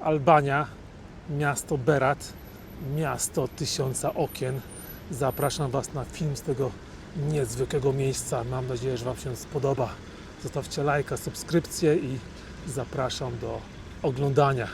Albania, miasto Berat, miasto tysiąca okien. Zapraszam Was na film z tego niezwykłego miejsca. Mam nadzieję, że Wam się spodoba. Zostawcie lajka, subskrypcję i zapraszam do oglądania.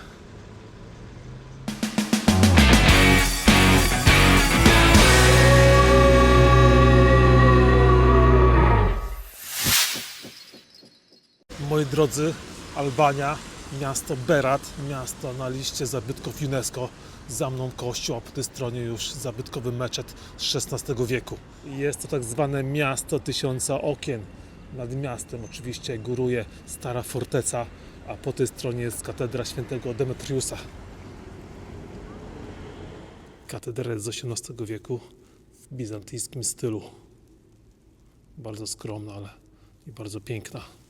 Moi drodzy, Albania, miasto Berat, miasto na liście zabytków UNESCO. Za mną kościół, a po tej stronie już zabytkowy meczet z XVI wieku. Jest to tak zwane miasto tysiąca okien. Nad miastem oczywiście góruje stara forteca, a po tej stronie jest katedra świętego Demetriusa. Katedra jest z XVIII wieku w bizantyjskim stylu. Bardzo skromna, ale i bardzo piękna.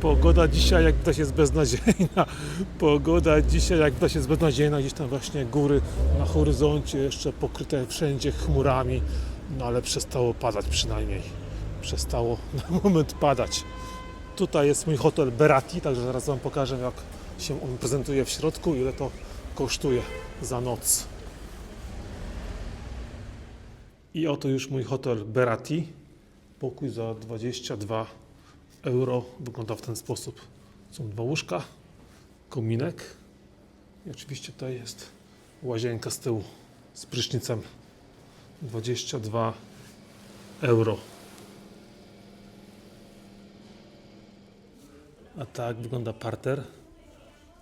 Pogoda dzisiaj jak widać jest beznadziejna. Pogoda dzisiaj jak widać jest beznadziejna. Gdzieś tam właśnie góry na horyzoncie jeszcze pokryte wszędzie chmurami. No ale przestało padać przynajmniej. Przestało na moment padać. Tutaj jest mój hotel Berati, także zaraz Wam pokażę jak się on prezentuje w środku, ile to kosztuje za noc. I oto już mój hotel Berati. Pokój za 22 euro wygląda w ten sposób. Są dwa łóżka, kominek i oczywiście tutaj jest łazienka z tyłu z prysznicem. 22 euro. A tak wygląda parter,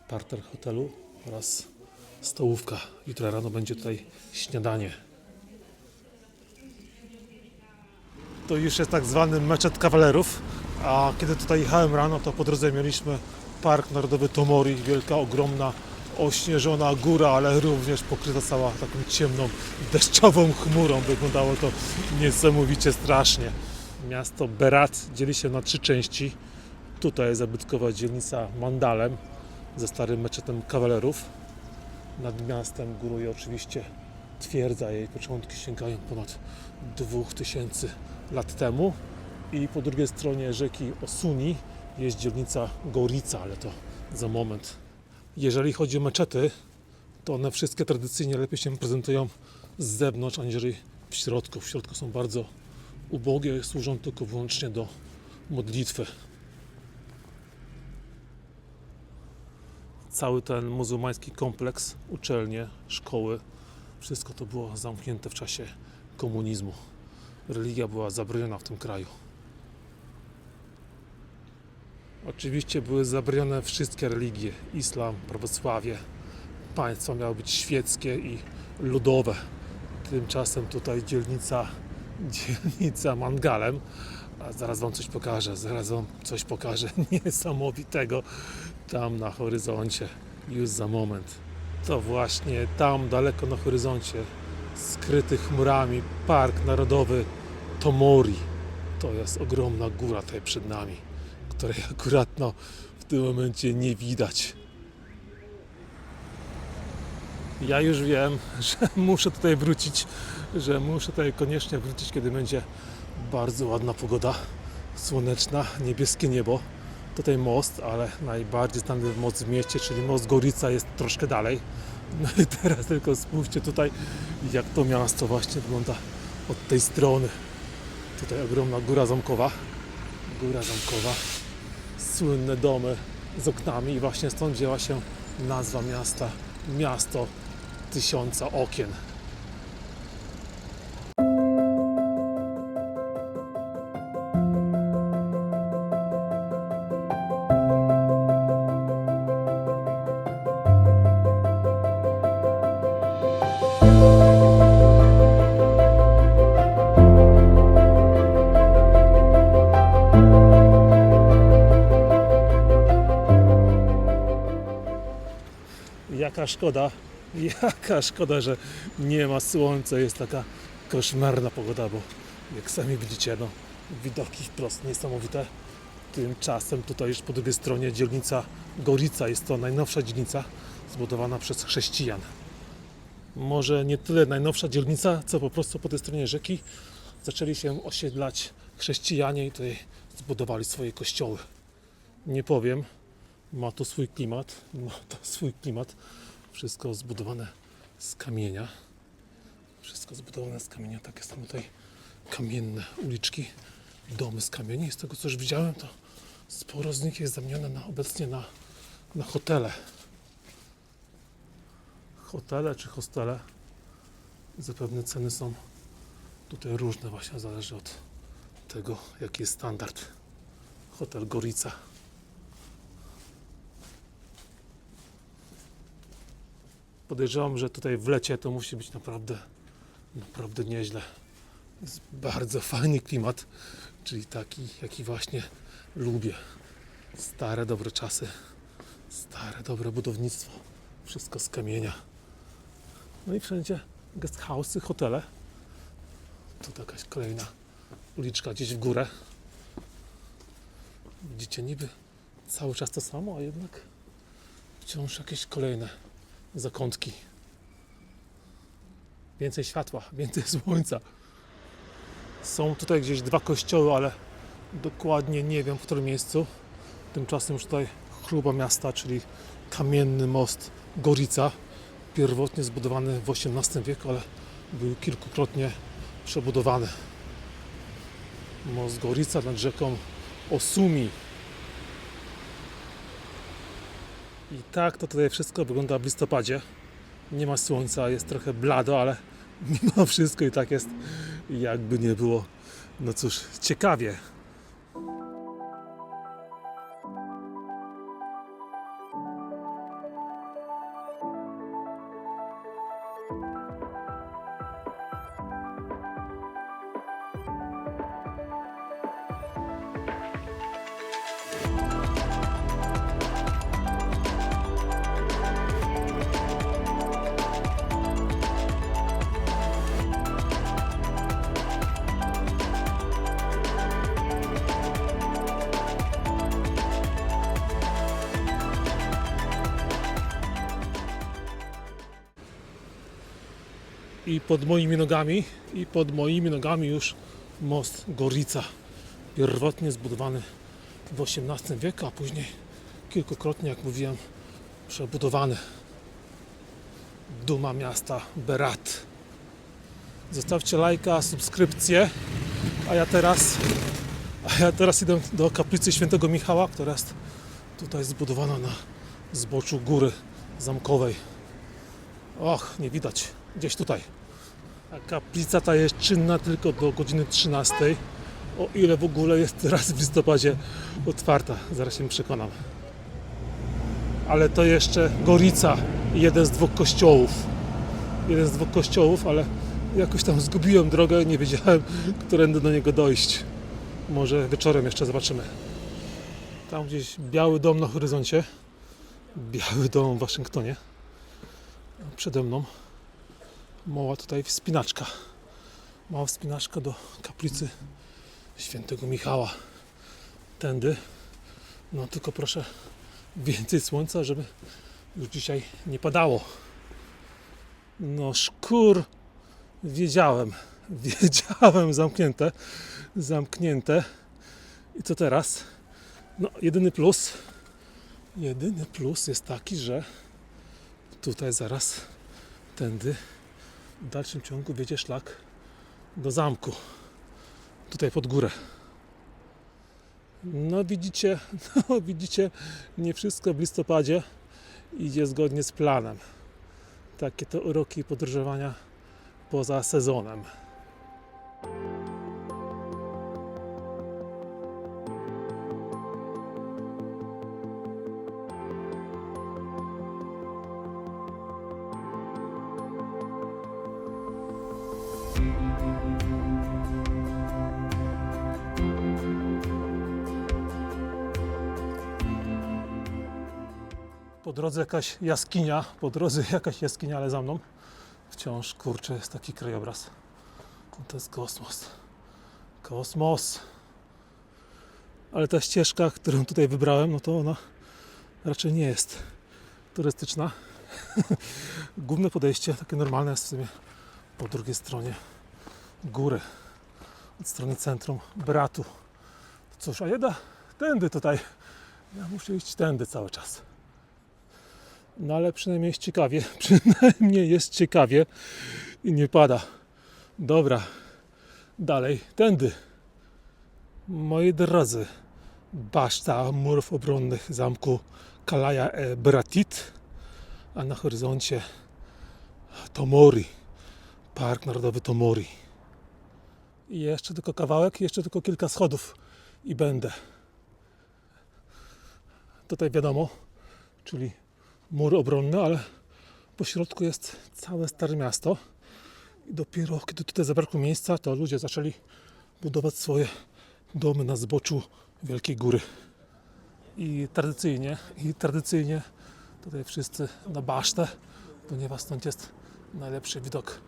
parter hotelu oraz stołówka. Jutro rano będzie tutaj śniadanie. To już jest tak zwany meczet kawalerów. A kiedy tutaj jechałem rano, to po drodze mieliśmy Park Narodowy Tomori, wielka, ogromna, ośnieżona góra, ale również pokryta cała taką ciemną, deszczową chmurą. Wyglądało to niesamowicie strasznie. Miasto Berat dzieli się na trzy części. Tutaj jest zabytkowa dzielnica Mandalem ze starym meczetem kawalerów. Nad miastem góruje oczywiście twierdza. Jej początki sięgają ponad 2000 lat temu i po drugiej stronie rzeki Osuni jest dzielnica Gorica, ale to za moment. Jeżeli chodzi o meczety, to one wszystkie tradycyjnie lepiej się prezentują z zewnątrz, aniżeli w środku. W środku są bardzo ubogie, służą tylko wyłącznie do modlitwy. Cały ten muzułmański kompleks, uczelnie, szkoły, wszystko to było zamknięte w czasie komunizmu. Religia była zabroniona w tym kraju. Oczywiście były zabronione wszystkie religie: islam, prawosławie. Państwa miały być świeckie i ludowe. Tymczasem tutaj dzielnica, dzielnica Mangalem. A zaraz Wam coś pokażę, zaraz Wam coś pokażę niesamowitego tam na horyzoncie, już za moment. To właśnie tam daleko na horyzoncie, skryty chmurami, Park Narodowy Tomori. To jest ogromna góra tutaj przed nami której akurat no, w tym momencie nie widać. Ja już wiem, że muszę tutaj wrócić, że muszę tutaj koniecznie wrócić, kiedy będzie bardzo ładna pogoda, słoneczna, niebieskie niebo. Tutaj most, ale najbardziej znany most w mieście, czyli most Gorica jest troszkę dalej. No i teraz tylko spójrzcie tutaj, jak to miasto właśnie wygląda od tej strony. Tutaj ogromna góra zamkowa. Góra zamkowa słynne domy z oknami i właśnie stąd wzięła się nazwa miasta Miasto Tysiąca Okien. Jaka szkoda, jaka szkoda, że nie ma słońca, jest taka koszmarna pogoda, bo jak sami widzicie, no, widoki wprost niesamowite. Tymczasem tutaj już po drugiej stronie dzielnica Gorica, jest to najnowsza dzielnica zbudowana przez chrześcijan. Może nie tyle najnowsza dzielnica, co po prostu po tej stronie rzeki zaczęli się osiedlać chrześcijanie i tutaj zbudowali swoje kościoły. Nie powiem, Ma to swój klimat, ma to swój klimat. Wszystko zbudowane z kamienia. Wszystko zbudowane z kamienia. Takie są tutaj kamienne uliczki, domy z kamieni. Z tego co już widziałem, to sporo z nich jest zamienione na, obecnie na, na hotele. Hotele czy hostele. Zapewne ceny są tutaj różne, właśnie zależy od tego, jaki jest standard. Hotel Gorica. Podejrzewam, że tutaj w lecie to musi być naprawdę, naprawdę nieźle. Jest bardzo fajny klimat, czyli taki, jaki właśnie lubię. Stare, dobre czasy, stare, dobre budownictwo. Wszystko z kamienia. No i wszędzie guest house'y, hotele. Tu jakaś kolejna uliczka gdzieś w górę. Widzicie, niby cały czas to samo, a jednak wciąż jakieś kolejne zakątki. Więcej światła, więcej słońca. Są tutaj gdzieś dwa kościoły, ale dokładnie nie wiem w którym miejscu. Tymczasem już tutaj chluba miasta, czyli kamienny most Gorica, pierwotnie zbudowany w XVIII wieku, ale był kilkukrotnie przebudowany. Most Gorica nad rzeką Osumi. I tak to tutaj wszystko wygląda w listopadzie. Nie ma słońca, jest trochę blado, ale mimo wszystko i tak jest jakby nie było. No cóż, ciekawie. Pod moimi nogami, i pod moimi nogami już most Gorica. Pierwotnie zbudowany w XVIII wieku, a później kilkukrotnie, jak mówiłem, przebudowany. Duma miasta Berat. Zostawcie lajka, subskrypcję, a ja teraz, a ja teraz idę do kaplicy świętego Michała, która jest tutaj zbudowana na zboczu góry zamkowej. Och, nie widać. Gdzieś tutaj. A kaplica ta jest czynna tylko do godziny 13. O ile w ogóle jest teraz w listopadzie otwarta. Zaraz się przekonam. Ale to jeszcze Gorica. Jeden z dwóch kościołów. Jeden z dwóch kościołów, ale jakoś tam zgubiłem drogę. Nie wiedziałem, którędy do niego dojść. Może wieczorem jeszcze zobaczymy. Tam gdzieś biały dom na horyzoncie. Biały dom w Waszyngtonie. Przede mną mała tutaj wspinaczka. Mała wspinaczka do kaplicy świętego Michała. Tędy. No tylko proszę więcej słońca, żeby już dzisiaj nie padało. No szkur. Wiedziałem. Wiedziałem. Zamknięte. Zamknięte. I co teraz? No jedyny plus. Jedyny plus jest taki, że tutaj zaraz tędy w dalszym ciągu wiedzie szlak do zamku. Tutaj pod górę. No widzicie, no widzicie, nie wszystko w listopadzie idzie zgodnie z planem. Takie to uroki podróżowania poza sezonem. Drodze jakaś jaskinia, po drodze jakaś jaskinia, ale za mną wciąż kurczę jest taki krajobraz. To jest kosmos. Kosmos. Ale ta ścieżka, którą tutaj wybrałem, no to ona raczej nie jest turystyczna. Główne podejście, takie normalne jest w sumie po drugiej stronie góry, od strony centrum Bratu. Cóż, a jeda tędy tutaj Ja muszę iść tędy cały czas. No ale przynajmniej jest ciekawie. Przynajmniej jest ciekawie i nie pada. Dobra, dalej, tędy. Moi drodzy, baszta murów obronnych zamku Kalaja e Bratit, a na horyzoncie Tomori, Park Narodowy Tomori. I jeszcze tylko kawałek, jeszcze tylko kilka schodów i będę. Tutaj wiadomo, czyli mur obronny, ale po środku jest całe Stare Miasto. I dopiero kiedy tutaj zabrakło miejsca, to ludzie zaczęli budować swoje domy na zboczu Wielkiej Góry. I tradycyjnie, i tradycyjnie tutaj wszyscy na basztę, ponieważ stąd jest najlepszy widok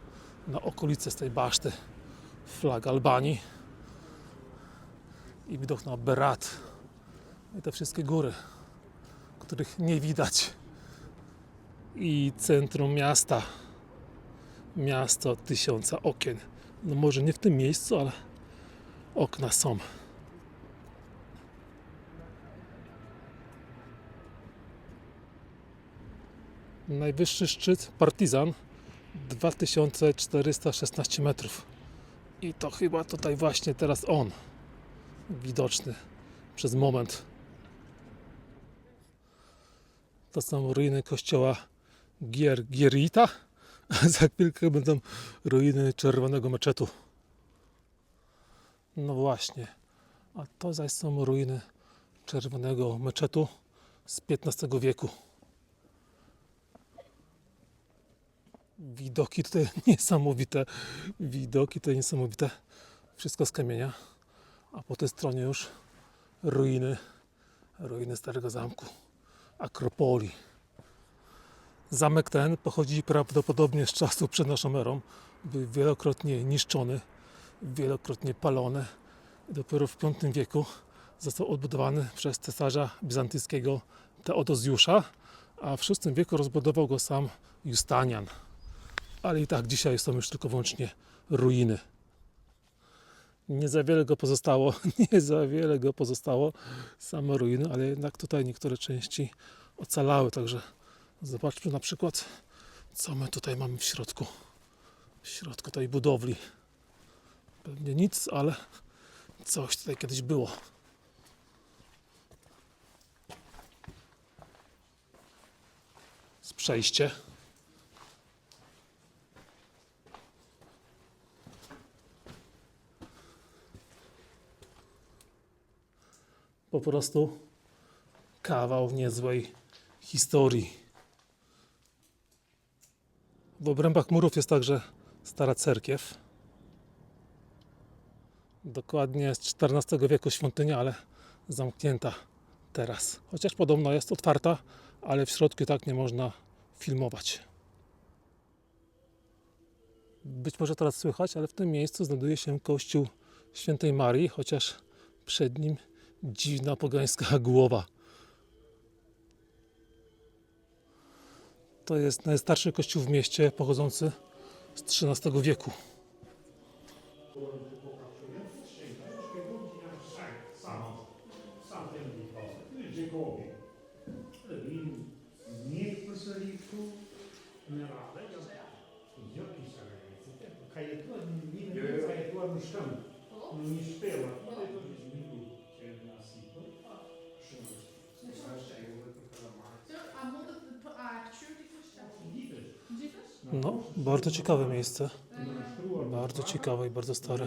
na okolice z tej baszty. Flag Albanii i widok na Berat i te wszystkie góry, których nie widać. I centrum miasta. Miasto tysiąca okien. No może nie w tym miejscu, ale okna są. Najwyższy szczyt Partizan 2416 metrów. I to chyba tutaj właśnie teraz on widoczny przez moment. To są ruiny kościoła Gier Gierita, za chwilkę będą ruiny czerwonego meczetu. No właśnie, a to zaś są ruiny czerwonego meczetu z XV wieku. Widoki tutaj niesamowite, widoki tutaj niesamowite. Wszystko z kamienia, a po tej stronie już ruiny, ruiny Starego Zamku, Akropolii. Zamek ten pochodzi prawdopodobnie z czasów przed naszą erą. Był wielokrotnie niszczony, wielokrotnie palony. Dopiero w V wieku został odbudowany przez cesarza bizantyjskiego Teodozjusza, a w VI wieku rozbudował go sam Justanian. Ale i tak dzisiaj są już tylko wyłącznie ruiny. Nie za wiele go pozostało, nie za wiele go pozostało, same ruiny, ale jednak tutaj niektóre części ocalały, także zobaczmy na przykład, co my tutaj mamy w środku. W środku tej budowli. Pewnie nic, ale coś tutaj kiedyś było. Z przejście. Po prostu kawał niezłej historii. W obrębach murów jest także stara cerkiew. Dokładnie z XIV wieku świątynia, ale zamknięta teraz. Chociaż podobno jest otwarta, ale w środku tak nie można filmować. Być może teraz słychać, ale w tym miejscu znajduje się kościół świętej Marii, chociaż przed nim dziwna pogańska głowa. To jest najstarszy kościół w mieście, pochodzący z XIII wieku. Bardzo ciekawe miejsce. Bardzo ciekawe i bardzo stare.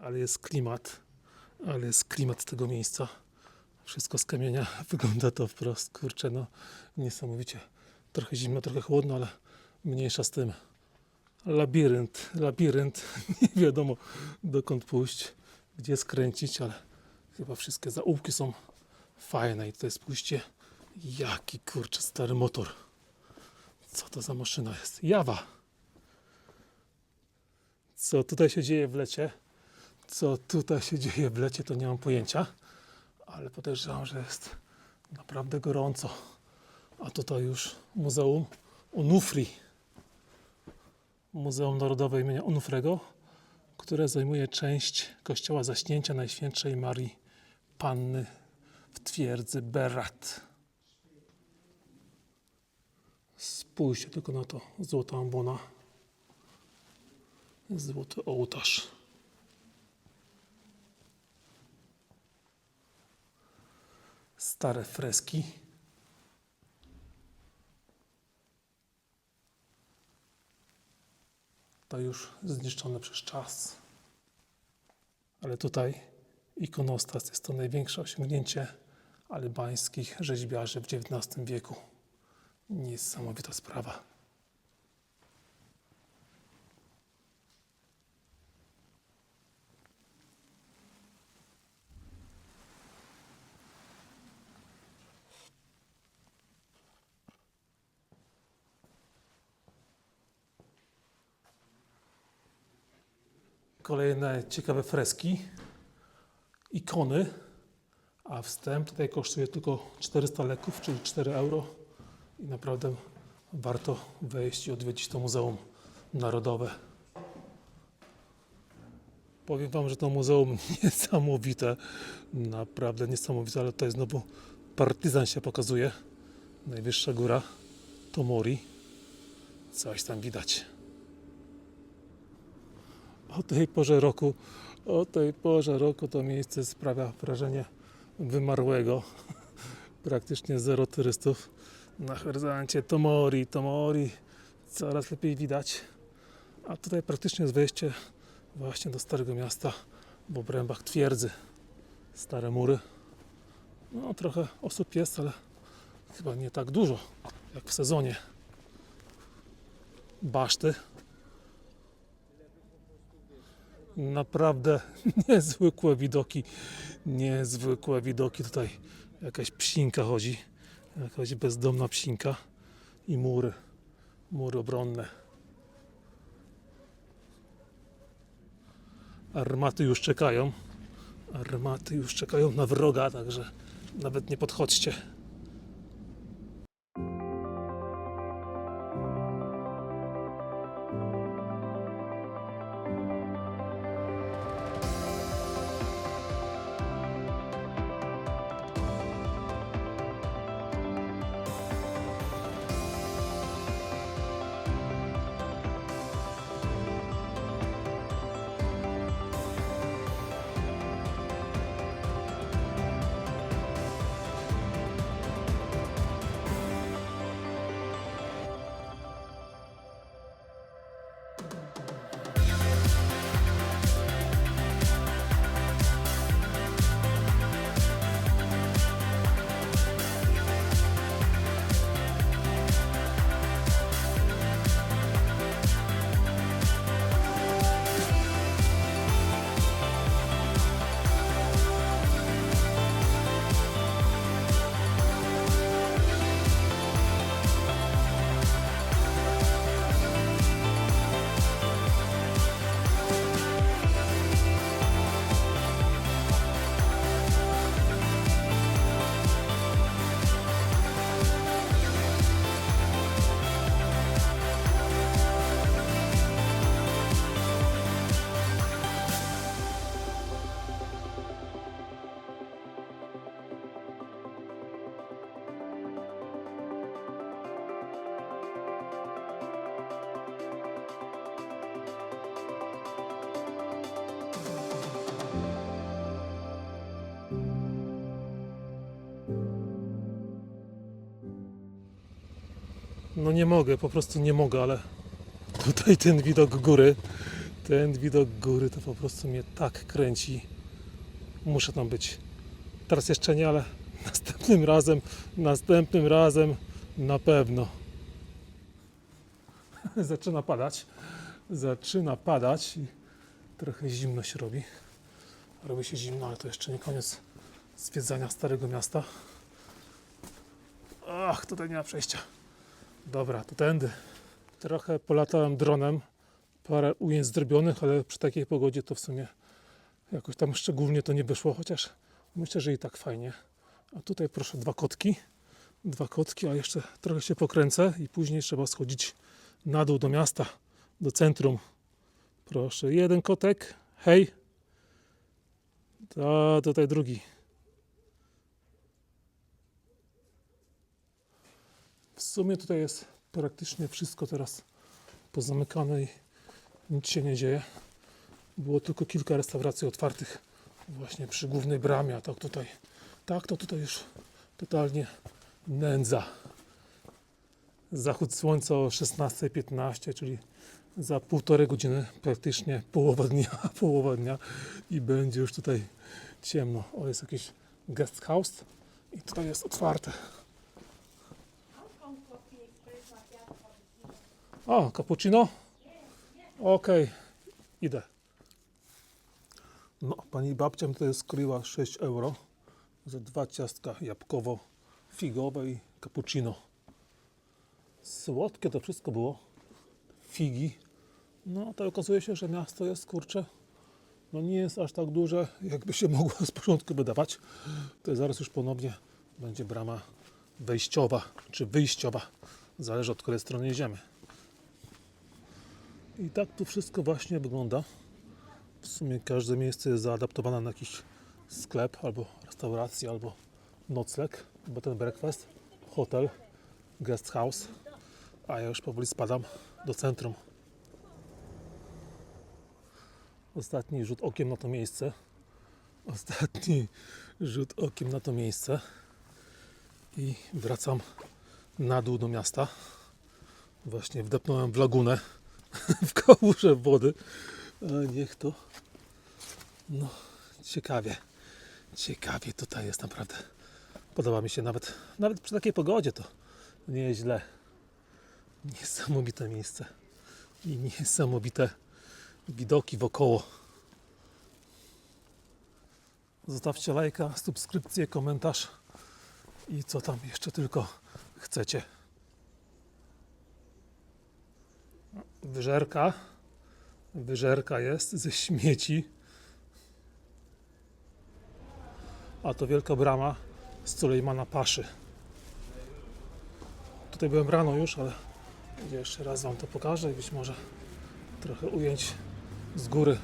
Ale jest klimat. Ale jest klimat tego miejsca. Wszystko z kamienia. Wygląda to wprost. Kurczę, no niesamowicie. Trochę zimno, trochę chłodno, ale mniejsza z tym. Labirynt, labirynt. Nie wiadomo dokąd pójść, gdzie skręcić, ale chyba wszystkie zaułki są fajne i to jest pójście. Jaki kurczę stary motor. Co to za maszyna jest? Jawa. Co tutaj się dzieje w lecie? Co tutaj się dzieje w lecie, to nie mam pojęcia, ale podejrzewam, że jest naprawdę gorąco. A tutaj już Muzeum Onufri. Muzeum Narodowe imienia Onufrego, które zajmuje część kościoła zaśnięcia Najświętszej Marii panny w twierdzy Berat. Spójrzcie tylko na to. Złota ambona. Złoty ołtarz. Stare freski. To już zniszczone przez czas. Ale tutaj ikonostas jest to największe osiągnięcie albańskich rzeźbiarzy w XIX wieku. Niesamowita sprawa. Kolejne ciekawe freski, ikony, a wstęp tutaj kosztuje tylko 400 leków, czyli 4 euro. I naprawdę warto wejść i odwiedzić to Muzeum Narodowe. Powiem Wam, że to muzeum niesamowite, naprawdę niesamowite, ale tutaj znowu partyzan się pokazuje. Najwyższa góra Tomori. Coś tam widać. O tej porze roku, o tej porze roku to miejsce sprawia wrażenie wymarłego. Praktycznie zero turystów. Na horyzoncie Tomori, Tomori, coraz lepiej widać. A tutaj praktycznie jest wejście właśnie do Starego Miasta w obrębach twierdzy. Stare mury. No trochę osób jest, ale chyba nie tak dużo jak w sezonie. Baszty. Naprawdę niezwykłe widoki. Niezwykłe widoki. Tutaj jakaś psinka chodzi. Jakaś bezdomna psinka. I mury. Mury obronne. Armaty już czekają. Armaty już czekają na wroga, także nawet nie podchodźcie. No nie mogę, po prostu nie mogę, ale tutaj ten widok góry, ten widok góry to po prostu mnie tak kręci. Muszę tam być. Teraz jeszcze nie, ale następnym razem, następnym razem na pewno. Zaczyna padać. Zaczyna padać i trochę zimno się robi. Robi się zimno, ale to jeszcze nie koniec zwiedzania Starego Miasta. Ach, tutaj nie ma przejścia. Dobra, to tędy. Trochę polatałem dronem. Parę ujęć zrobionych, ale przy takiej pogodzie to w sumie jakoś tam szczególnie to nie wyszło, chociaż myślę, że i tak fajnie. A tutaj proszę dwa kotki. Dwa kotki, a jeszcze trochę się pokręcę i później trzeba schodzić na dół do miasta, do centrum. Proszę, jeden kotek. Hej. A tutaj drugi. Sumie tutaj jest praktycznie wszystko teraz pozamykane i nic się nie dzieje. Było tylko kilka restauracji otwartych właśnie przy głównej bramie, a tak tutaj, tak to tutaj już totalnie nędza. Zachód słońca o 16.15, czyli za półtorej godziny, praktycznie połowa dnia, połowa dnia i będzie już tutaj ciemno. O, jest jakiś guest house i tutaj jest otwarte. O, cappuccino? Okej, idę. No, pani babcia mi tutaj skryła 6 euro za dwa ciastka jabłkowo-figowe i cappuccino. Słodkie to wszystko było. Figi. No, to okazuje się, że miasto jest, kurcze, no nie jest aż tak duże, jakby się mogło z początku wydawać. To zaraz już ponownie będzie brama wejściowa, czy wyjściowa. Zależy od której strony jedziemy. I tak tu wszystko właśnie wygląda. W sumie każde miejsce jest zaadaptowane na jakiś sklep, albo restaurację, albo nocleg, bo ten breakfast, hotel, guest house, a ja już powoli spadam do centrum. Ostatni rzut okiem na to miejsce. Ostatni rzut okiem na to miejsce. I wracam na dół do miasta. Właśnie wdepnąłem w lagunę, w kałużę wody. A niech to. No, ciekawie. Ciekawie tutaj jest naprawdę. Podoba mi się nawet, nawet przy takiej pogodzie to nie jest źle. Niesamowite miejsce. I niesamowite widoki wokoło. Zostawcie lajka, subskrypcję, komentarz i co tam jeszcze tylko chcecie. Wyżerka. Wyżerka jest ze śmieci. A to wielka brama z Sulejmana Paszy. Tutaj byłem rano już, ale jeszcze raz Wam to pokażę i być może trochę ujęć z góry.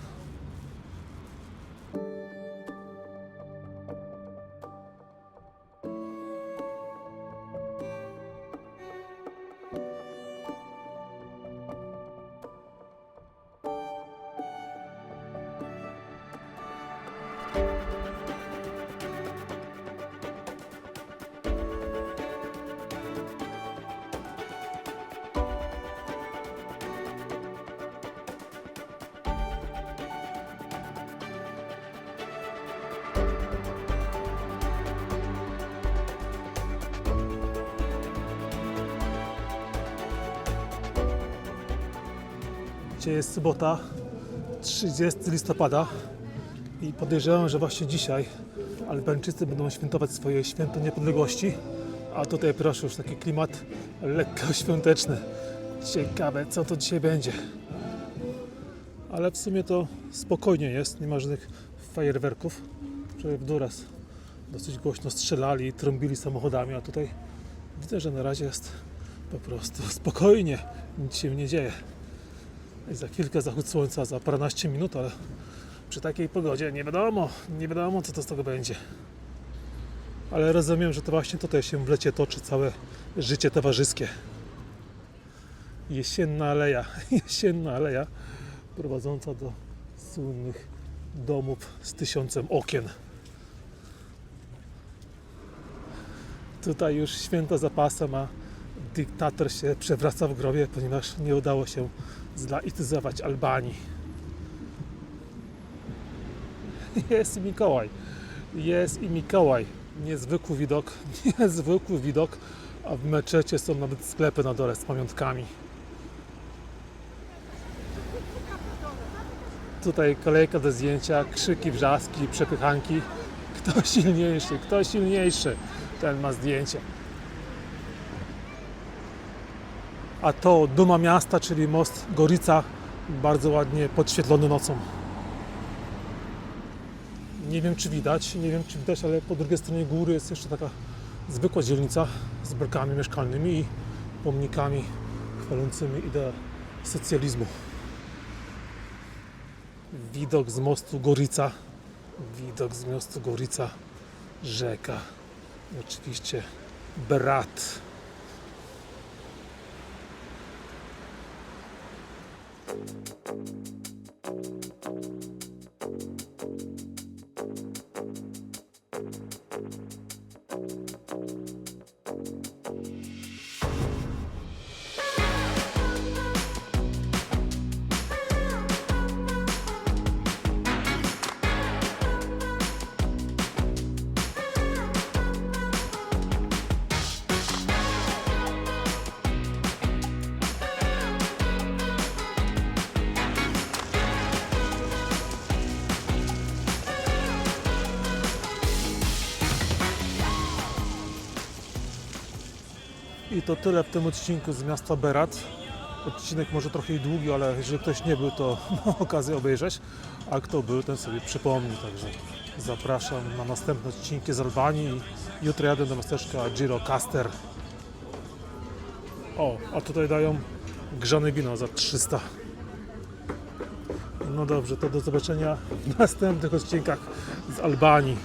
Dzisiaj jest sobota, 30 listopada i podejrzewam, że właśnie dzisiaj Albańczycy będą świętować swoje święto niepodległości, a tutaj proszę już taki klimat lekko świąteczny. Ciekawe, co to dzisiaj będzie. Ale w sumie to spokojnie jest, nie ma żadnych fajerwerków. Wczoraj w Duras dosyć głośno strzelali i trąbili samochodami, a tutaj widzę, że na razie jest po prostu spokojnie, nic się nie dzieje. I za chwilkę zachód słońca, za paręnaście minut, ale przy takiej pogodzie nie wiadomo, nie wiadomo co to z tego będzie. Ale rozumiem, że to właśnie tutaj się w lecie toczy całe życie towarzyskie. Jesienna aleja, jesienna aleja prowadząca do słynnych domów z tysiącem okien. Tutaj już święto za pasem, a dyktator się przewraca w grobie, ponieważ nie udało się zlaityzować Albanii. Jest i Mikołaj. Jest i Mikołaj. Niezwykły widok, niezwykły widok, a w meczecie są nawet sklepy na dole z pamiątkami. Tutaj kolejka do zdjęcia, krzyki, wrzaski, przepychanki. Kto silniejszy, kto silniejszy, ten ma zdjęcie. A to duma miasta, czyli most Gorica, bardzo ładnie podświetlony nocą. Nie wiem czy widać, nie wiem czy widać, ale po drugiej stronie góry jest jeszcze taka zwykła dzielnica z blokami mieszkalnymi i pomnikami chwalącymi ideę socjalizmu. Widok z mostu Gorica, widok z mostu Gorica, rzeka, oczywiście brat Thank you. To tyle w tym odcinku z miasta Berat. Odcinek może trochę długi, ale jeżeli ktoś nie był, to ma okazję obejrzeć, a kto był, ten sobie przypomni. Także zapraszam na następne odcinki z Albanii. Jutro jadę do miasteczka Girocaster. O, a tutaj dają grzane wino za 300. No dobrze, to do zobaczenia w następnych odcinkach z Albanii.